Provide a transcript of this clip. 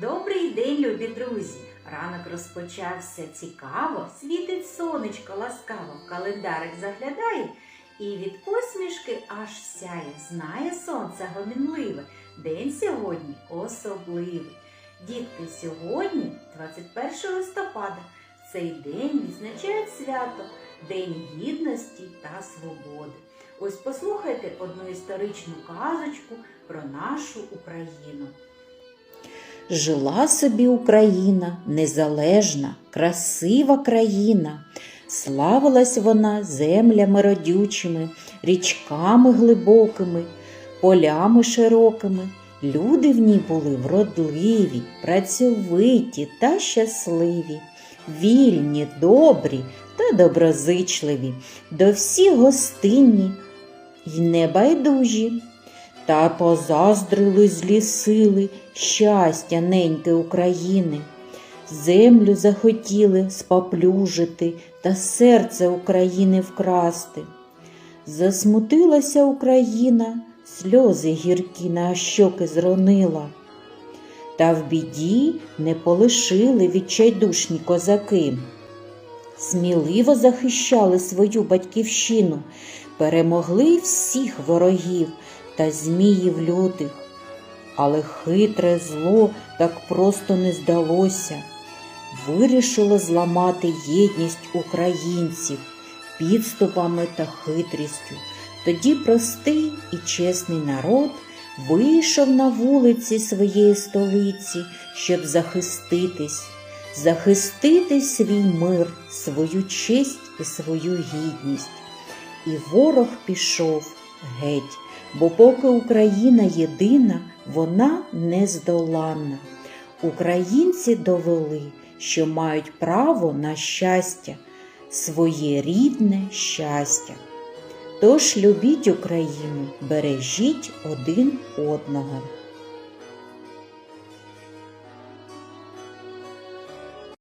Добрий день, любі друзі! Ранок розпочався цікаво, світить сонечко ласкаво, в календарик заглядає і від посмішки аж сяє. Знає сонце гомінливе. День сьогодні особливий. Дітки, сьогодні, 21 листопада, цей день відзначають свято День гідності та свободи. Ось послухайте одну історичну казочку про нашу Україну. Жила собі Україна, незалежна, красива країна. Славилась вона землями родючими, річками глибокими, полями широкими. Люди в ній були вродливі, працьовиті та щасливі, вільні, добрі та доброзичливі, до всіх гостинні й небайдужі. Та позаздрили злі сили щастя неньки України. Землю захотіли споплюжити та серце України вкрасти. Засмутилася Україна, сльози гіркі на щоки зронила. Та в біді не полишили відчайдушні козаки. Сміливо захищали свою батьківщину, перемогли всіх ворогів та зміїв лютих. Але хитре зло так просто не здалося. Вирішило зламати єдність українців підступами та хитрістю. Тоді простий і чесний народ вийшов на вулиці своєї столиці, щоб захиститись, захистити свій мир, свою честь і свою гідність. І ворог пішов геть, бо поки Україна єдина, вона нездоланна. Українці довели, що мають право на щастя, своє рідне щастя. Тож любіть Україну, бережіть один одного.